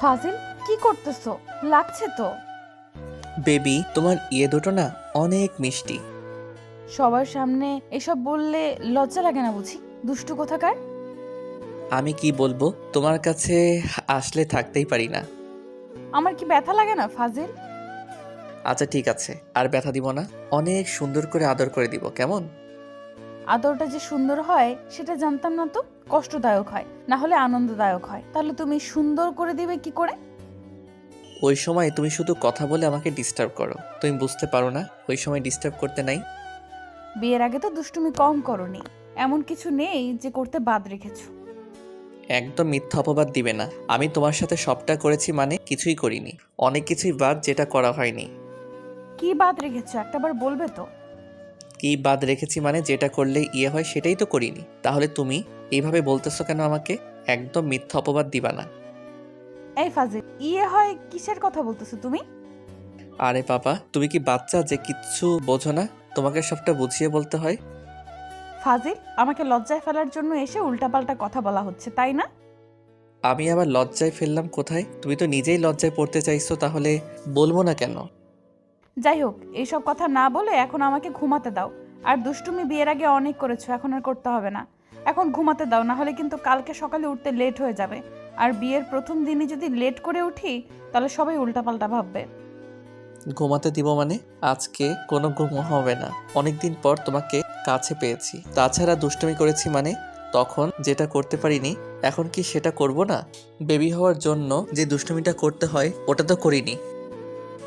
ফাজিল কি করতেছো? লাগছে তো। বেবি তোমার ইয়ে দুটো না অনেক মিষ্টি। সবার সামনে এসব বললে লজ্জা লাগে না বুঝি? দুষ্টু কোথাকার? আমি কি বলব? তোমার কাছে আসলে থাকতেই পারি না। আমার কি ব্যথা লাগে না ফাজিল? আচ্ছা ঠিক আছে। আর ব্যথা দিব না। অনেক সুন্দর করে আদর করে দিব কেমন? আদরটা যে সুন্দর হয় সেটা জানতাম না তো কষ্টদায়ক হয় না হলে আনন্দদায়ক হয়। তাহলে তুমি সুন্দর করে দিবে কি করে? ওই সময় তুমি শুধু কথা বলে আমাকে ডিস্টার্ব করো। তুমি বুঝতে পারো না ওই সময় ডিস্টার্ব করতে নাই। বিয়ের আগে তো দুষ্টুমি কম করনি। এমন কিছু নেই যে করতে বাদ রেখেছো। একদম মিথ্যা অপবাদ দিবে না। আমি তোমার সাথে সবটা করেছি মানে কিছুই করিনি। অনেক কিছুই বাদ যেটা করা হয়নি। কি বাদ রেখেছো? একটাবার বলবে তো। কি বাদ রেখেছি মানে যেটা করলে ইয়ে হয় সেটাই তো করিনি। তাহলে তুমি এইভাবে বলতেছো কেন আমাকে? একদম মিথ্যা অপবাদ দিবা না। এই ফাজিল ইয়ে হয় কিসের কথা বলতেছো তুমি? আরে বাবা তুমি কি বাচ্চা যে কিচ্ছু বোঝো না? তোমাকে সবটা বুঝিয়ে বলতে হয়। ফাজিল আমাকে লজ্জায় ফেলার জন্য এসে উল্টাপাল্টা কথা বলা হচ্ছে তাই না? আমি আবার লজ্জায় ফেললাম কোথায়? তুমি তো নিজেই লজ্জায় পড়তে চাইছো তাহলে বলব না কেন? যাই হোক, এইসব কথা না বলে এখন আমাকে ঘুমাতে দাও। আর দুষ্টুমি বিয়ের আগে অনেক করেছ, এখন আর করতে হবে না। এখন ঘুমাতে দাও না হলে কিন্তু কালকে সকালে উঠতে লেট হয়ে যাবে। আর বিয়ের প্রথম দিনই যদি লেট করে উঠি, তাহলে সবাই উল্টাপাল্টা ভাববে। ঘুমাতে দিব মানে? আজকে কোনো ঘুম হবে না। অনেকদিন পর তোমাকে কাছে পেয়েছি। তাছাড়া দুষ্টুমি করেছি মানে? তখন যেটা করতে পারিনি, এখন কি সেটা করব না? বেবি হওয়ার জন্য যে দুষ্টুমিটা করতে হয়, ওটা তো করিনি।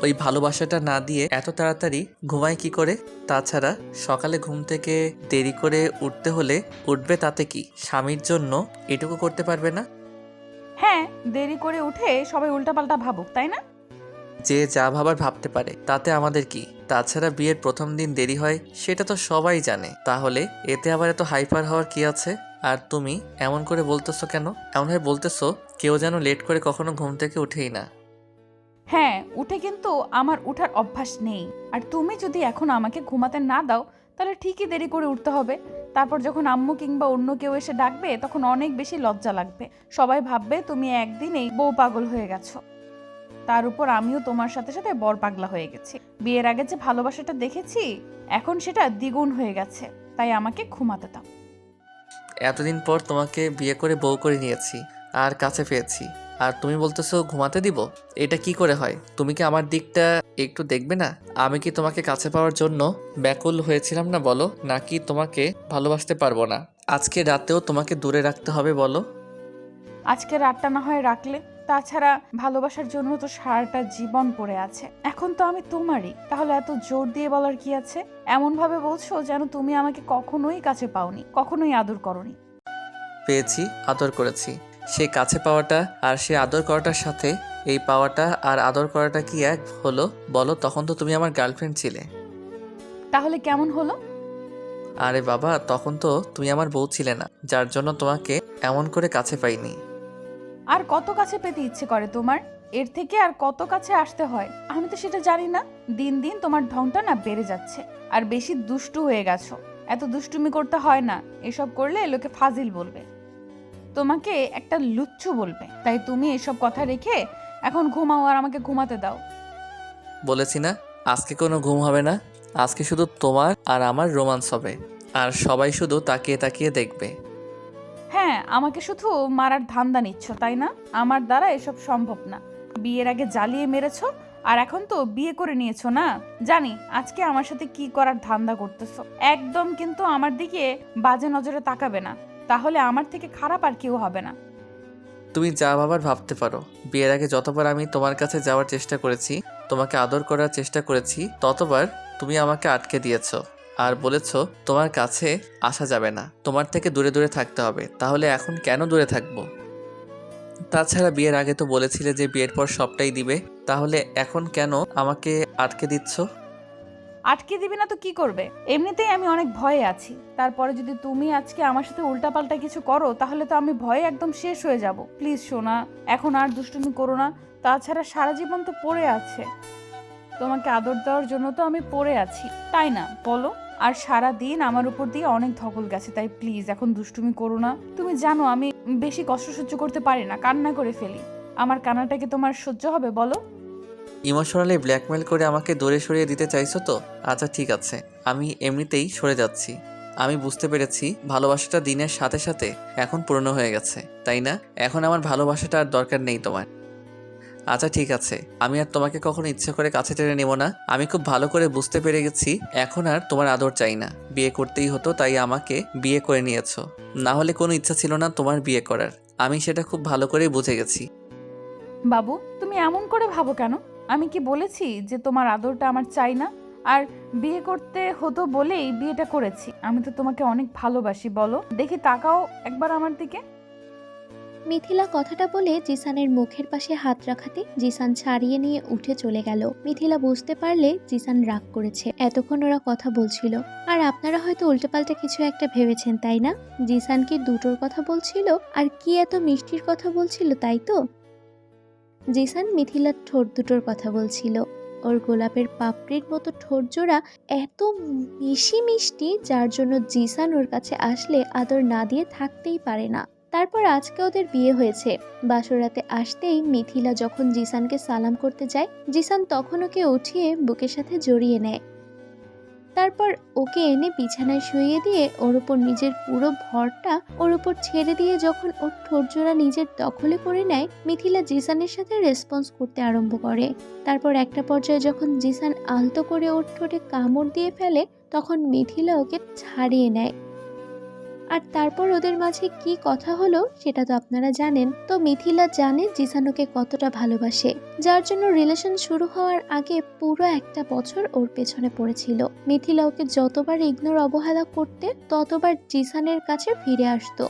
ওই ভালোবাসাটা না দিয়ে এত তাড়াতাড়ি ঘুমায় কি করে? তাছাড়া সকালে ঘুম থেকে দেরি করে উঠতে হলে উঠবে তাতে কি? স্বামীর জন্য এটুকু করতে পারবে না? হ্যাঁ দেরি করে উঠে সবাই উল্টাপাল্টা ভাবুক তাই না? যে যা ভাবার ভাবতে পারে তাতে আমাদের কি? তাছাড়া বিয়ের প্রথম দিন দেরি হয় সেটা তো সবাই জানে। তাহলে এতে আবার এত হাইপার হওয়ার কি আছে? আর তুমি এমন করে বলতেছো কেন? এমনভাবে বলতেছো কেউ যেন লেট করে কখনো ঘুম থেকে উঠেই না। হ্যাঁ উঠে কিন্তু আমার উঠার অভ্যাস নেই। আর তুমি যদি এখন আমাকে ঘুমাতে না দাও, তাহলে ঠিকই দেরি করে উঠতে হবে। তারপর যখন আম্মু কিংবা অন্য কেউ এসে ডাকবে, তখন অনেক বেশি লজ্জা লাগবে। সবাই ভাববে তুমি একদিনেই বউ পাগল হয়ে গেছো। তার উপর আমিও তোমার সাথে সাথে বর পাগলা হয়ে গেছি। বিয়ের আগে যে ভালোবাসাটা দেখেছি, এখন সেটা দ্বিগুণ হয়ে গেছে। তাই আমাকে ঘুমাতে দাও। এতদিন পর তোমাকে বিয়ে করে বউ করে নিয়েছি, আর কাছে পেয়েছি। আর তুমি বলতেছো ঘুমাতে দিব? এটা কি করে হয়? তুমি কি আমার দিকটা একটু দেখবে না? আমি কি তোমাকে কাছে পাওয়ার জন্য ব্যাকুল হয়েছিলাম না বলো? নাকি তোমাকে ভালোবাসতে পারব না? আজকে রাতেও তোমাকে দূরে রাখতে হবে বলো। আজকে রাতটা না হয় রাখলে? তাছাড়া ভালোবাসার জন্য তো সারাটা জীবন পড়ে আছে। এখন তো আমি তোমারই। তাহলে এত জোর দিয়ে বলার কি আছে? এমন ভাবে বলছো যেন তুমি আমাকে কখনোই কাছে পাওনি কখনোই আদর করনি। পেয়েছি আদর করেছি। সে কাছে পাওয়াটা আর সে আদর করাটার সাথে এই পাওয়াটা আর আদর করাটা কি এক হলো? বলো তখন তো তুমি আমার গার্লফ্রেন্ড ছিলে। তাহলে কেমন হলো? আরে বাবা তখন তো তুমি আমার বউ ছিলে না যার জন্য তোমাকে এমন করে কাছে পাইনি। আর কত কাছে পেতে ইচ্ছে করে তোমার? এর থেকে আর কত কাছে আসতে হয়? আমি তো সেটা জানি না। দিন দিন তোমার ঢংটা না বেড়ে যাচ্ছে আর বেশি দুষ্টু হয়ে গেছো। এত দুষ্টুমি করতে হয় না। এসব করলে লোকে ফাজিল বলবে। তোমাকে একটা লুচ্ছু বলবে। তাই তুমি এসব কথা রেখে এখন ঘুমাও আর আমাকে ঘুমাতে দাও। বলেছি না আজকে কোনো ঘুম হবে না। আজকে শুধু তোমার আর আমার রোমান্স হবে। আর সবাই শুধু তাকিয়ে তাকিয়ে দেখবে। হ্যাঁ আমাকে শুধু মারার ধান্দা নিচ্ছ তাই না? আমার দ্বারা এসব সম্ভব না। বিয়ের আগে জ্বালিয়ে মেরেছো আর এখন তো বিয়ে করে নিয়েছো না? জানি আজকে আমার সাথে কি করার ধান্দা করতেছো। একদম কিন্তু আমার দিকে বাজে নজরে তাকাবে না। তাহলে আমার থেকে খারাপ আর কেউ হবে না। তুমি যা ভাবার ভাবতে পারো। বিয়ের আগে যতবার আমি তোমার কাছে যাওয়ার চেষ্টা করেছি, তোমাকে আদর করার চেষ্টা করেছি, ততবার তুমি আমাকে আটকে দিয়েছ আর বলেছ, তোমার কাছে আসা যাবে না। তোমার থেকে দূরে দূরে থাকতে হবে। তাহলে এখন কেন দূরে থাকব? তাছাড়া বিয়ের আগে তো বলেছিলে যে বিয়ের পর সবটাই দিবে। তাহলে এখন কেন আমাকে আটকে দিচ্ছ? আটকে দিবি না তো কি করবে? এমনিতেই আমি অনেক ভয়ে আছি। তারপরে যদি তুমি আজকে আমার সাথে উল্টাপাল্টা কিছু করো, তাহলে তো আমি ভয়ে একদম শেষ হয়ে যাব। প্লিজ, সোনা, এখন আর দুষ্টুমি করো না। তাছাড়া সারা জীবন তো পড়ে আছে। তোমাকে আদর দেওয়ার জন্য তো আমি পড়ে আছি। তাই না? বলো। আর সারা দিন আমার উপর দিয়ে অনেক ধকল গেছে, তাই প্লিজ এখন দুষ্টুমি করো না। তুমি জানো আমি বেশি কষ্ট সহ্য করতে পারি না, কান্না করে ফেলি। আমার কানাটাকে তোমার সহ্য হবে, বলো। ইমোশনালি ব্ল্যাকমেল করে আমাকে দূরে সরিয়ে দিতে চাইছো তো? আচ্ছা ঠিক আছে। আমি এমনিতেই সরে যাচ্ছি। আমি বুঝতে পেরেছি ভালোবাসাটা দিনের সাথে সাথে এখন পুরনো হয়ে গেছে, তাই না? এখন আমার ভালোবাসাটা আর দরকার নেই তোমার। আচ্ছা ঠিক আছে। আমি আর তোমাকে কখনো ইচ্ছে করে কাছে টেনে নেব না। আমি খুব ভালো করে বুঝতে পেরে গেছি, এখন আর তোমার আদর চাই না। বিয়ে করতেই হতো, তাই আমাকে বিয়ে করে নিয়েছো। না হলে কোনো ইচ্ছা ছিল না তোমার বিয়ে করার। আমি সেটা খুব ভালো করেই বুঝে গেছি। বাবু, তুমি এমন করে ভাবো কেন? আমি কি বলেছি যে তোমার আদরটা আমার চাই না? আর বিয়ে করতে হতো বলেই বিয়েটা করেছি। আমি তো তোমাকে অনেক ভালোবাসি, বলো। দেখি তাকাও একবার আমার দিকে। মিথিলা কথাটা বলে জিসানের মুখের পাশে হাত রাখাতে জিসান ছাড়িয়ে নিয়ে উঠে চলে গেল। মিথিলা বুঝতে পারলে জিসান রাগ করেছে। এতক্ষণ ওরা কথা বলছিল। আর আপনারা হয়তো উল্টোপাল্টা কিছু একটা ভেবেছেন, তাই না? জিসান কি দুটোর কথা বলছিল? আর কি এত মিষ্টির কথা বলছিল, তাই তো? জিসান মিথিলার ঠোঁট দুটোর কথা বলছিল। ওর গোলাপের পাপড়ির মতো ঠোঁট জোড়া এত মিশি মিষ্টি যার জন্য জিসান ওর কাছে আসলে আদর না দিয়ে থাকতেই পারে না। তারপর আজকে ওদের বিয়ে হয়েছে। বাসরাতে আসতেই মিথিলা যখন জিসানকে সালাম করতে যায়, জিসান তখন ওকে উঠিয়ে বুকের সাথে জড়িয়ে নেয়। তারপর ওকে এনে বিছানায় শুইয়ে দিয়ে ওর উপর নিজের পুরো ভরটা ওর উপর ছেড়ে দিয়ে যখন ওর ঠোঁটজোড়া নিজের দখলে করে নেয়, মিথিলা জিসানের সাথে রেসপন্স করতে আরম্ভ করে। তারপর একটা পর্যায়ে যখন জিসান আলতো করে ওর ঠোঁটে কামড় দিয়ে ফেলে, তখন মিথিলা ওকে ছাড়িয়ে নেয়। আর তারপর ওদের মাঝে কি কথা হলো সেটা তো আপনারা জানেন। তো মিথিলা জানে জিসানুকে কতটা ভালোবাসে। যার জন্য রিলেশন শুরু হওয়ার আগে পুরো একটা বছর ওর পেছনে পড়েছিল। মিথিলা ওকে যতবার ইগনোর অবহেলা করতে, ততবার জিসানের কাছে ফিরে আসতো।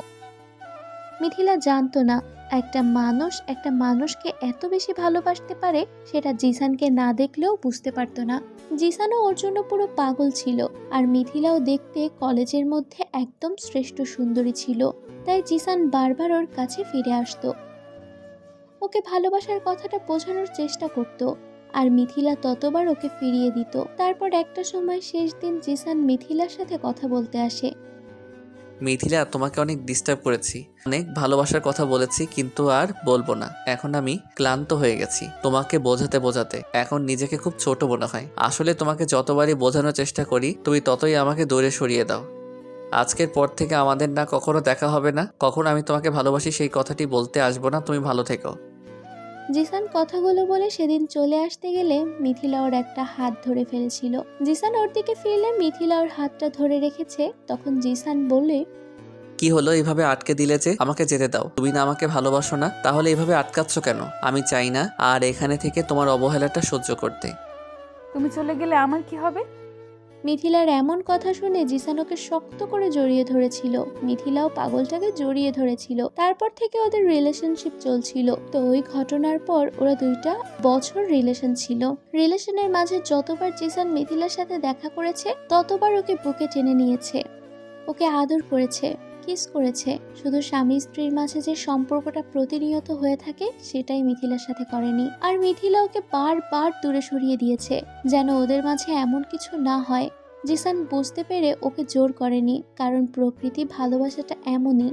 মিথিলা জানতো না একটা মানুষ একটা মানুষকে এত বেশি ভালোবাসতে পারে, সেটা জিসানকে না দেখলেও বুঝতে পারতো না। জিসানও ওর জন্য পুরো পাগল ছিল আর মিথিলাও দেখতে কলেজের মধ্যে একদম শ্রেষ্ঠ সুন্দরী ছিল। তাই জিসান বারবার ওর কাছে ফিরে আসতো। ওকে ভালোবাসার কথাটা বোঝানোর চেষ্টা করত আর মিথিলা ততবার ওকে ফিরিয়ে দিত। তারপর একটা সময় শেষ দিন জিসান মিথিলার সাথে কথা বলতে আসে। মিথিলা, তোমাকে অনেক ডিস্টার্ব করেছি। অনেক ভালোবাসার কথা বলেছি, কিন্তু আর বলব না। এখন আমি ক্লান্ত হয়ে গেছি, তোমাকে বোঝাতে বোঝাতে। এখন নিজেকে খুব ছোট মনে হয়। আসলে তোমাকে যতবারই বোঝানোর চেষ্টা করি, তুমি ততই আমাকে দূরে সরিয়ে দাও। আজকের পর থেকে আমাদের না কখনো দেখা হবে না। কখনো আমি তোমাকে ভালোবাসি সেই কথাটি বলতে আসব না। তুমি ভালো থেকো। জিসান কথাগুলো বলে সেদিন চলে আসতে গেলে মিথিলা ওর একটা হাত ধরে ফেলেছিল। জিসান ওর দিকে ফিরলে মিথিলা ওর হাতটা ধরে রেখেছে। তখন জিসান বলে কি হলো? এভাবে আটকে দিলে যে? আমাকে যেতে দাও। তুমি না আমাকে ভালোবাসো না? তাহলে এভাবে আটকাচ্ছ কেন? আমি চাই না আর এখানে থেকে তোমার অবহেলাটা সহ্য করতে। তুমি চলে গেলে আমার কি হবে? মিথিলার এমন কথা শুনে জিসানোকে শক্ত করে জড়িয়ে ধরেছিল। মিথিলাও পাগলটাকে জড়িয়ে ধরেছিল। তারপর থেকে ওদের রিলেশনশিপ চলছিল। তো ওই ঘটনার পর ওরা দুইটা বছর রিলেশন ছিল। রিলেশনের মাঝে যতবার জিসান মিথিলার সাথে দেখা করেছে, ততবার ওকে বুকে টেনে নিয়েছে। ওকে আদর করেছে। কিস করেছে। শুধু স্বামী স্ত্রীর মাঝে যে সম্পর্কটা প্রতিনিয়ত হয়ে থাকে, সেটাই মিথিলার সাথে করেনি। আর মিথিলা ওকে বারবার দূরে সরিয়ে দিয়েছে, যেন ওদের মাঝে এমন কিছু না হয়। জিসান বুঝতে পেরে ওকে জোর করেনি, কারণ প্রকৃতি ভালোবাসাটা এমনই।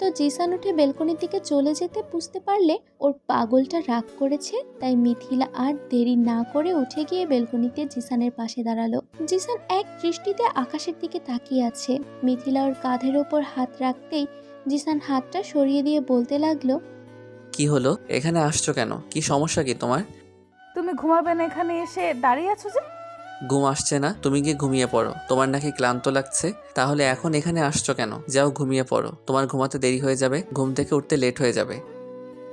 তো জিসান উঠে বেলকনির দিকে চলে যেতে বুঝতে পারলে ওর পাগলটা রাগ করেছে তাই মিথিলা আর দেরি না করে উঠে গিয়ে বেলকনিতে জিসানের পাশে দাঁড়াল। জিসান এক দৃষ্টিতে আকাশের দিকে তাকিয়ে আছে। মিথিলা ওর কাঁধের ওপর হাত রাখতেই জিসান হাতটা সরিয়ে দিয়ে বলতে লাগল কি হলো? এখানে আসছো কেন? কি সমস্যা কি তোমার? তুমি ঘুমাবে না এখানে এসে দাঁড়িয়ে আছো যে? ঘুম আসছে না, তুমি গিয়ে ঘুমিয়ে পড়ো। তোমার নাকি ক্লান্ত লাগছে। তাহলে এখন এখানে আসছো কেন? যাও ঘুমিয়ে পড়ো। তোমার ঘুমাতে দেরি হয়ে যাবে, ঘুম থেকে উঠতে লেট হয়ে যাবে।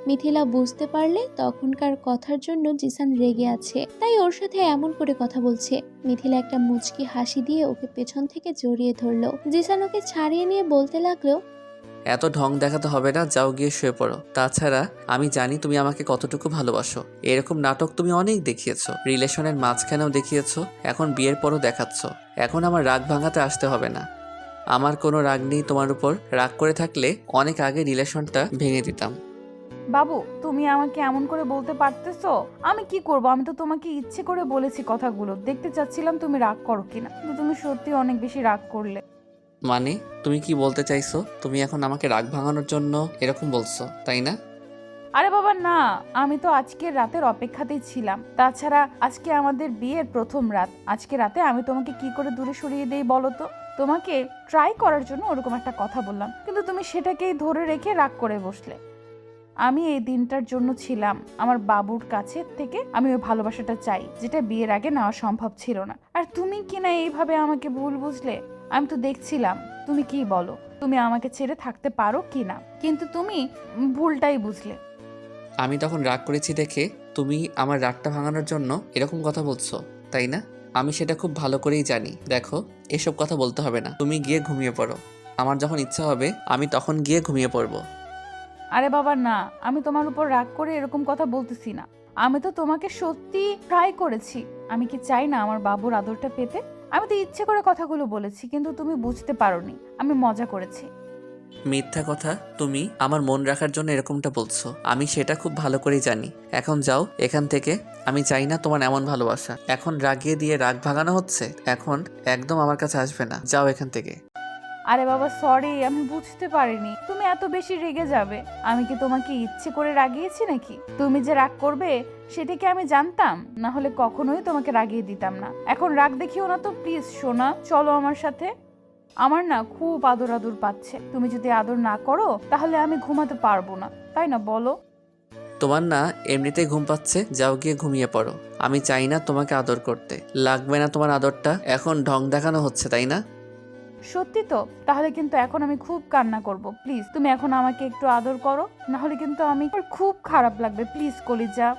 মিথিলা বুঝতে পারলে তখনকার কথার জন্য জিসান রেগে আছে। তাই ওর সাথে এমন করে কথা বলছে। মিথিলা একটা মুচকি হাসি দিয়ে ওকে পেছন থেকে জড়িয়ে ধরলো। জিসান ওকে ছাড়িয়ে নিয়ে বলতে লাগল এত ঢং দেখাতে হবে না, যাও গিয়ে শুয়ে পড়ো। তাছাড়া আমি জানি তুমি আমাকে কতটুকু ভালোবাসো। এরকম নাটক তুমি অনেক দেখিয়েছো, রিলেশনের মাঝখানেও দেখিয়েছো, এখন বিয়ের পরও দেখাচ্ছ। এখন আমার রাগ ভাঙাতে আসতে হবে না। আমার কোনো রাগ নেই তোমার উপর, রাগ করে থাকলে অনেক আগে রিলেশনটা ভেঙে দিতাম। বাবু, তুমি আমাকে এমন করে বলতে পারতেছো? আমি কি করব? আমি তো তোমাকে ইচ্ছে করে বলেছি কথাগুলো। দেখতে চাচ্ছিলাম তুমি রাগ করো কিনা তুমি সত্যি অনেক বেশি রাগ করলে। মানে তুমি কি বলতে চাইছো? তুমি এখন আমাকে রাগ ভাঙানোর জন্য এরকম বলছো, তাই না? আরে বাবা, না। আমি তো আজকের রাতের অপেক্ষাতেই ছিলাম। তাছাড়া আজকে আমাদের বিয়ের প্রথম রাত। আজকে রাতে আমি তোমাকে কি করে দূরে সরিয়ে দেই বলো তো? তোমাকে ট্রাই করার জন্য ওরকম একটা কথা বললাম। কিন্তু তুমি সেটাকেই ধরে রেখে রাগ করে বসলে। আমি এই দিনটার জন্য ছিলাম আমার বাবুর কাছে থেকে আমি ওই ভালোবাসাটা চাই, যেটা বিয়ের আগে নেওয়া সম্ভব ছিল না। আর তুমি কি না এইভাবে আমাকে ভুল বুঝলে? আমি তো দেখছিলাম তুমি কি বলো? তুমি আমাকে ছেড়ে থাকতে পারো কি না? কিন্তু তুমি ভুলটাই বুঝলে। আমি তখন রাগ করেছি দেখে তুমি আমার রাগটা ভাঙানোর জন্য এরকম কথা বলছো তাই না? আমি সেটা খুব ভালো করেই জানি। দেখো এসব কথা বলতে হবে না। তুমি গিয়ে ঘুমিয়ে পড়ো। আমার যখন ইচ্ছা হবে আমি তখন গিয়ে ঘুমিয়ে পড়ব। আরে বাবা না। আমি তোমার উপর রাগ করে এরকম কথা বলতেছি না। আমি তো তোমাকে সত্যি ট্রাই করেছি। আমি কি চাই না আমার বাবুর আদরটা পেতে? আমি তো ইচ্ছে করে কথাগুলো বলেছি, কিন্তু তুমি বুঝতে পারোনি। আমি মজা করেছি। মিথ্যা কথা? তুমি আমার মন রাখার জন্য এরকমটা বলছো। আমি সেটা খুব ভালো করেই জানি। এখন যাও, এখান থেকে। আমি চাই না তোমার এমন ভালোবাসা। এখন রাগিয়ে দিয়ে রাগ ভাগানো হচ্ছে? এখন একদম আমার কাছে আসবে না। যাও এখান থেকে। আরে বাবা সরি আমি বুঝতে পারিনি। তুমি এত বেশি রেগে যাবে। আমি কি তোমাকে ইচ্ছে করে রাগিয়েছি নাকি? তুমি যে রাগ করবে, সেটা কি আমি জানতাম? না হলে কখনোই তোমাকে রাগিয়ে দিতাম না। এখন রাগ দেখিও না তো প্লিজ সোনা, চলো আমার সাথে। আমার না খুব আদর আদর পাচ্ছে। তুমি যদি আদর না করো, তাহলে আমি ঘুমাতে পারব না। তাই না, বলো? তোমার না এমনিতেই ঘুম পাচ্ছে, যাও গিয়ে ঘুমিয়ে পড়ো। আমি চাই না তোমাকে আদর করতে। লাগবে না তোমার আদরটা, এখন ঢং দেখানো হচ্ছে, তাই না? সত্যি তো? তাহলে কিন্তু এখন আমি খুব কান্না করব। প্লিজ তুমি এখন আমাকে একটু আদর করো। না হলে কিন্তু আমি খুব খারাপ লাগবে। প্লিজ কলিজা।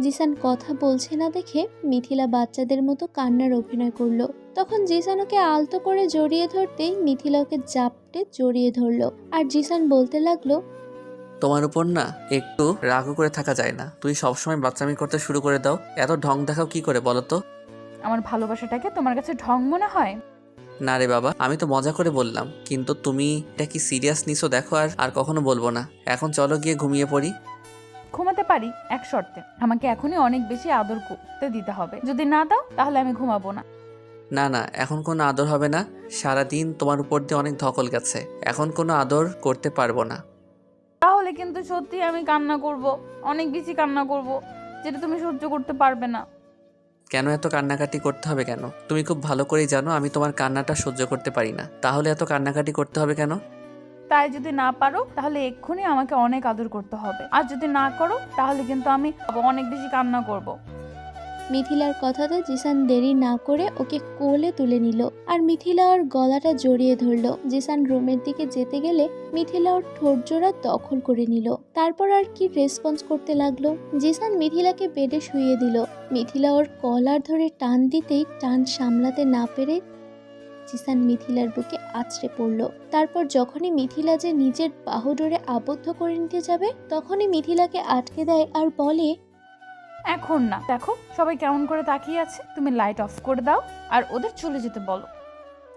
জিসান কথা বলছে না দেখে মিথিলা বাচ্চাদের মতো কান্নার অভিনয় করল। তখন জিসান ওকে আলতো করে জড়িয়ে ধরতেই মিথিলা ওকে জাপটে জড়িয়ে ধরলো। আর জিসান বলতে লাগল তোমার উপর না একটু রাগও করে থাকা যায় না। তুই সবসময় বাচ্চামি করতে শুরু করে দাও। এত ঢং দেখাও কি করে বলো তো? আমার ভালোবাসাটাকে তোমার কাছে ঢং মনে হয়? না রে বাবা আমি তো মজা করে বললাম কিন্তু তুমি এটা কি সিরিয়াস নিছো দেখো আর আর কখনো বলব না। এখন চলো গিয়ে ঘুমিয়ে পড়ি। ঘুমাতে পারি এক শর্তে। আমাকে এখনই অনেক বেশি আদর করতে দিতে হবে। যদি না দাও তাহলে আমি ঘুমাবো না। না না এখন কোনো আদর হবে না। সারাদিন তোমার উপর দিয়ে অনেক ধকল গেছে। এখন কোনো আদর করতে পারব না। তাহলে কিন্তু সত্যি আমি কান্না করব অনেক বেশি কান্না করব যেটা তুমি সহ্য করতে পারবে না। কেন এত কান্নাকাটি করতে হবে কেন? তুমি খুব ভালো করেই জানো আমি তোমার কান্নাটা সহ্য করতে পারি না। তাহলে এত কান্নাকাটি করতে হবে কেন? তাই যদি না পারো, তাহলে এক্ষুনি আমাকে অনেক আদর করতে হবে। আর যদি না করো, তাহলে কিন্তু আমি অনেক বেশি কান্না করব। মিথিলার কথাতে জিসান দেরি না করে ওকে কোলে তুলে নিল আর মিথিলা ওর গলাটা জড়িয়ে ধরলো। জিসান রুমের দিকে যেতে গেলে মিথিলা ওর ঠোঁট জোড়া দখল করে নিল। তারপর আর কি রেসপন্স করতে লাগল? জিসান মিথিলাকে বেডে শুইয়ে দিল। মিথিলা ওর কলার ধরে টান দিতেই টান সামলাতে না পেরে জিসান মিথিলার বুকে আছড়ে পড়ল। তারপর যখনই মিথিলা যে নিজের বাহুডোরে আবদ্ধ করে নিতে যাবে, তখনই মিথিলাকে আটকে দেয় আর বলে এখন না। দেখো, সবাই কেমন করে তাকিয়ে আছে, তুমি লাইট অফ করে দাও, আর ওদের চলে যেতে বলো।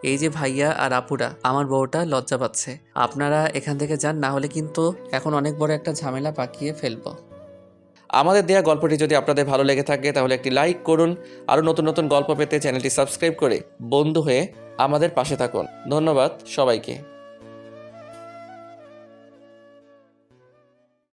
এই যে ভাইয়া আর আপুরা, আমার বউটা লজ্জা পাচ্ছে। আপনারা এখান থেকে যান, না হলে কিন্তু এখন অনেক বড় একটা ঝামেলা পাকিয়ে ফেলব। আমাদের দেয়া গল্পটি যদি আপনাদের ভালো লেগে থাকে, তাহলে একটি লাইক করুন, আরও নতুন নতুন গল্প পেতে চ্যানেলটি সাবস্ক্রাইব করে বন্ধু হয়ে আমাদের পাশে থাকুন। ধন্যবাদ সবাইকে।